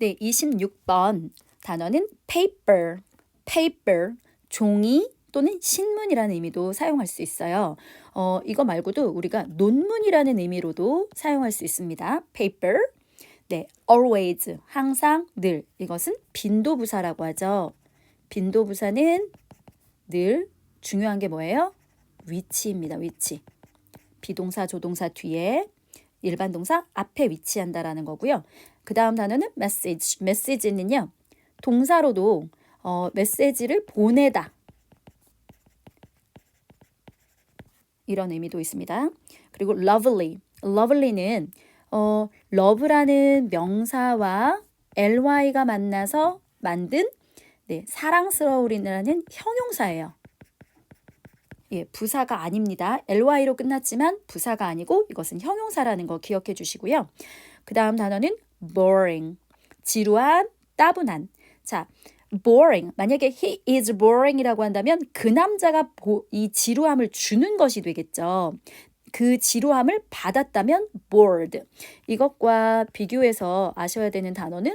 네, 26번 단어는 paper, paper, 종이 또는 신문이라는 의미도 사용할 수 있어요. 어, 이거 말고도 우리가 논문이라는 의미로도 사용할 수 있습니다. paper. 네, always, 항상, 늘. 이것은 빈도부사라고 하죠. 빈도부사는 늘 중요한 게 뭐예요? 위치입니다. 위치. 비동사, 조동사 뒤에 일반 동사 앞에 위치한다라는 거고요. 그 다음 단어는 message. message는요. 동사로도 어, 메시지를 보내다. 이런 의미도 있습니다. 그리고 lovely. lovely는 어, love라는 명사와 ly가 만나서 만든 네, 사랑스러우리라는 형용사예요. 예, 부사가 아닙니다. ly로 끝났지만 부사가 아니고 이것은 형용사라는 거 기억해 주시고요. 그 다음 단어는 boring. 지루한, 따분한. 자, boring. 만약에 he is boring이라고 한다면 그 남자가 보, 이 지루함을 주는 것이 되겠죠. 그 지루함을 받았다면 bored. 이것과 비교해서 아셔야 되는 단어는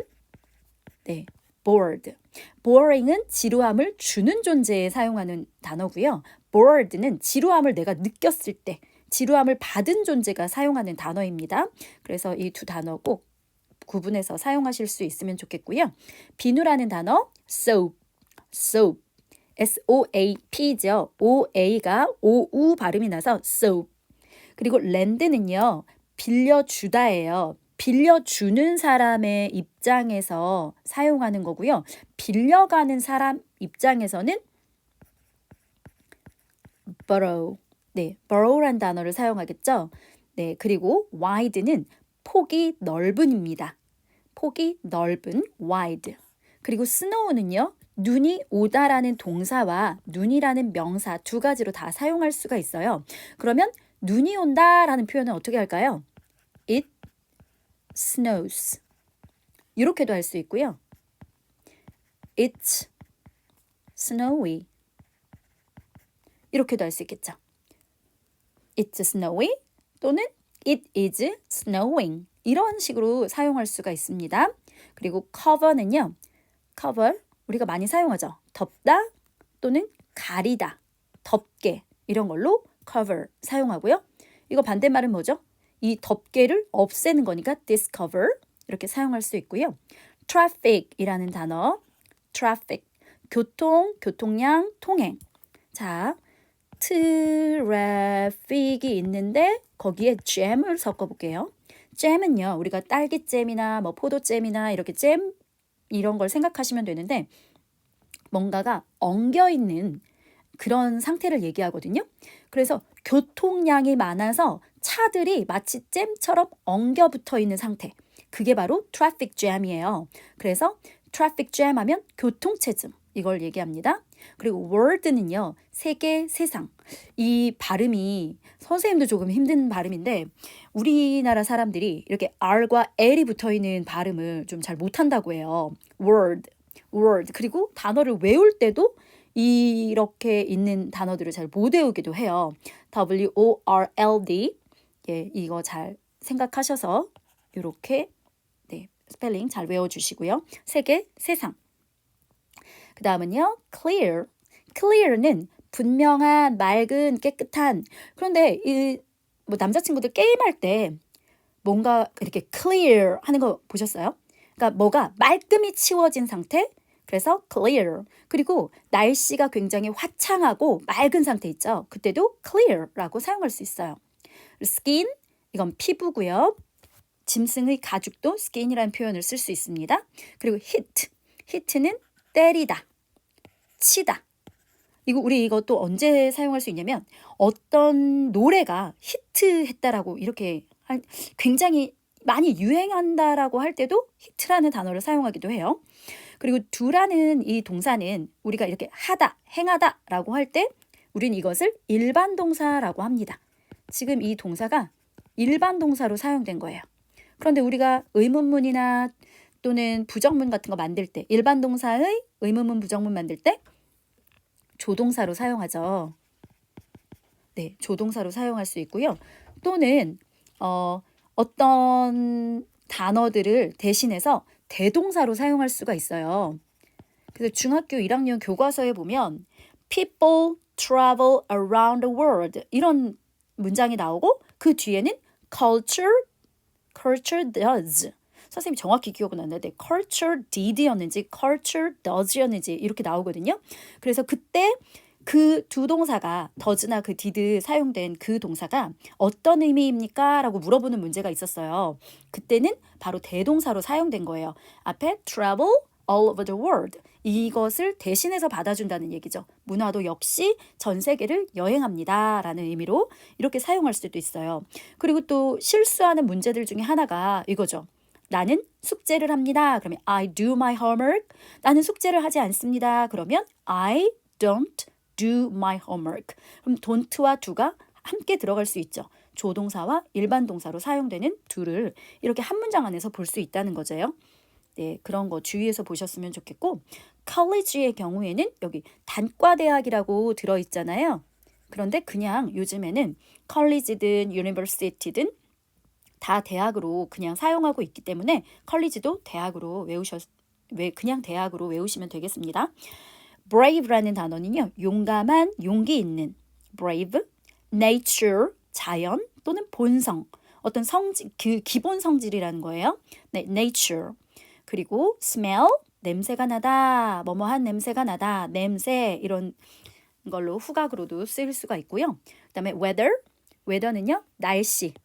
네, bored. boring은 지루함을 주는 존재에 사용하는 단어고요. Bored는 지루함을 내가 느꼈을 때 지루함을 받은 존재가 사용하는 단어입니다. 그래서 이 두 단어 꼭 구분해서 사용하실 수 있으면 좋겠고요. 비누라는 단어 soap, soap, S-O-A-P죠. O-A가 O-U 발음이 나서 soap. 그리고 랜드는요. 빌려주다예요. 빌려주는 사람의 입장에서 사용하는 거고요. 빌려가는 사람 입장에서는 borrow. 네, borrow란 단어를 사용하겠죠. 네, 그리고 wide는 폭이 넓은입니다. 폭이 넓은 wide. 그리고 snow는요. 눈이 오다라는 동사와 눈이라는 명사 두 가지로 다 사용할 수가 있어요. 그러면 눈이 온다라는 표현은 어떻게 할까요? It snows. 이렇게도 할 수 있고요. It's snowy. 이렇게도 할 수 있겠죠. It's snowy 또는 It is snowing. 이런 식으로 사용할 수가 있습니다. 그리고 cover는요. cover 우리가 많이 사용하죠. 덮다 또는 가리다, 덮개 이런 걸로 cover 사용하고요. 이거 반대말은 뭐죠? 이 덮개를 없애는 거니까 discover 이렇게 사용할 수 있고요. traffic이라는 단어 traffic 교통, 교통량, 통행. 자, 트래픽이 있는데 거기에 잼을 섞어 볼게요. 잼은요, 우리가 딸기잼이나 뭐 포도잼이나 이렇게 잼 이런 걸 생각하시면 되는데 뭔가가 엉겨 있는 그런 상태를 얘기하거든요. 그래서 교통량이 많아서 차들이 마치 잼처럼 엉겨 붙어 있는 상태. 그게 바로 트래픽 잼이에요. 그래서 트래픽 잼 하면 교통체증 이걸 얘기합니다. 그리고 world는요. 세계, 세상. 이 발음이 선생님도 조금 힘든 발음인데 우리나라 사람들이 이렇게 R과 L이 붙어 있는 발음을 좀 잘 못한다고 해요. world, world. 그리고 단어를 외울 때도 이렇게 있는 단어들을 잘 못 외우기도 해요. W O R L D. 예, 이거 잘 생각하셔서 이렇게 네, 스펠링 잘 외워 주시고요. 세계, 세상. 그 다음은요. clear. clear는 분명한, 맑은, 깨끗한. 그런데 이 뭐 남자친구들 게임할 때 뭔가 이렇게 clear 하는 거 보셨어요? 그러니까 뭐가 말끔히 치워진 상태? 그래서 clear. 그리고 날씨가 굉장히 화창하고 맑은 상태 있죠. 그때도 clear라고 사용할 수 있어요. skin 이건 피부고요. 짐승의 가죽도 skin이라는 표현을 쓸 수 있습니다. 그리고 hit. hit는 때리다. 치다. 이거 우리 이것도 언제 사용할 수 있냐면 어떤 노래가 히트했다라고 이렇게 할- 굉장히 많이 유행한다라고 할 때도 히트라는 단어를 사용하기도 해요. 그리고 두라는 이 동사는 우리가 이렇게 하다, 행하다라고 할 때 우리는 이것을 일반 동사라고 합니다. 지금 이 동사가 일반 동사로 사용된 거예요. 그런데 우리가 의문문이나 또는 부정문 같은 거 만들 때 일반 동사의 의문문, 부정문 만들 때 조동사로 사용하죠. 네, 조동사로 사용할 수 있고요. 또는 어, 어떤 단어들을 대신해서 대동사로 사용할 수가 있어요. 그래서 중학교 1학년 교과서에 보면 people travel around the world 이런 문장이 나오고 그 뒤에는 culture culture does 선생님이 정확히 기억은 안 나는데 culture did였는지 culture does였는지 이렇게 나오거든요. 그래서 그때 그 두 동사가 does나 그 did 사용된 그 동사가 어떤 의미입니까? 라고 물어보는 문제가 있었어요. 그때는 바로 대동사로 사용된 거예요. 앞에 travel all over the world 이것을 대신해서 받아준다는 얘기죠. 문화도 역시 전 세계를 여행합니다. 라는 의미로 이렇게 사용할 수도 있어요. 그리고 또 실수하는 문제들 중에 하나가 이거죠. 나는 숙제를 합니다. 그러면 I do my homework. 나는 숙제를 하지 않습니다. 그러면 I don't do my homework. 그럼 don't와 do가 함께 들어갈 수 있죠. 조동사와 일반 동사로 사용되는 do를 이렇게 한 문장 안에서 볼 수 있다는 거죠. 네, 그런 거 주의해서 보셨으면 좋겠고 college의 경우에는 여기 단과 대학이라고 들어 있잖아요. 그런데 그냥 요즘에는 college든 university든 다 대학으로 그냥 사용하고 있기 때문에 컬리지도 대학으로 외우셨 왜 그냥 대학으로 외우시면 되겠습니다. brave라는 단어는요. 용감한, 용기 있는 brave, nature 자연 또는 본성 어떤 성질 그 기본 성질이라는 거예요. 네, nature 그리고 smell 냄새가 나다 뭐뭐한 냄새가 나다 냄새 이런 걸로 후각으로도 쓰일 수가 있고요. 그다음에 weather weather는요 날씨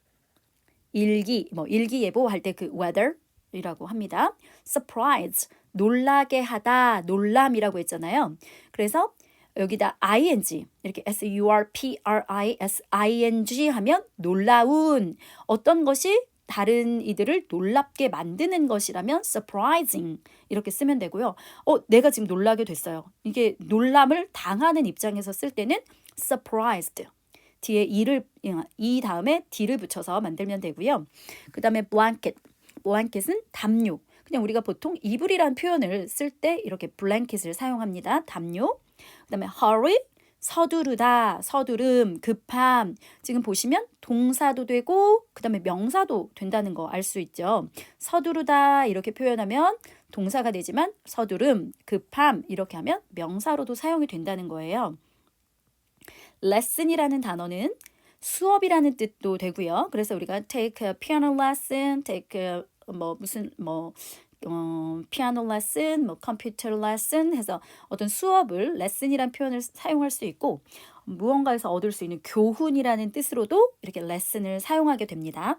일기 뭐 일기예보 할 때 그 weather이라고 합니다. surprise 놀라게 하다 놀람이라고 했잖아요. 그래서 여기다 ing 이렇게 s u r p r i s i n g 하면 놀라운 어떤 것이 다른 이들을 놀랍게 만드는 것이라면 surprising 이렇게 쓰면 되고요. 어, 내가 지금 놀라게 됐어요. 이게 놀람을 당하는 입장에서 쓸 때는 surprised. 뒤에 이를 이 다음에 d를 붙여서 만들면 되고요. 그 다음에 blanket. blanket은 담요. 그냥 우리가 보통 이불이라는 표현을 쓸 때 이렇게 blanket을 사용합니다. 담요. 그 다음에 hurry 서두르다, 서두름, 급함. 지금 보시면 동사도 되고 그다음에 명사도 된다는 거 알 수 있죠. 서두르다 이렇게 표현하면 동사가 되지만 서두름, 급함 이렇게 하면 명사로도 사용이 된다는 거예요. Lesson이라는 단어는 수업이라는 뜻도 되고요. 그래서 우리가 take a piano lesson, take a 뭐 무슨 뭐 어, 피아노 레슨, 뭐 컴퓨터 레슨 해서 어떤 수업을 레슨이란 표현을 사용할 수 있고 무언가에서 얻을 수 있는 교훈이라는 뜻으로도 이렇게 레슨을 사용하게 됩니다.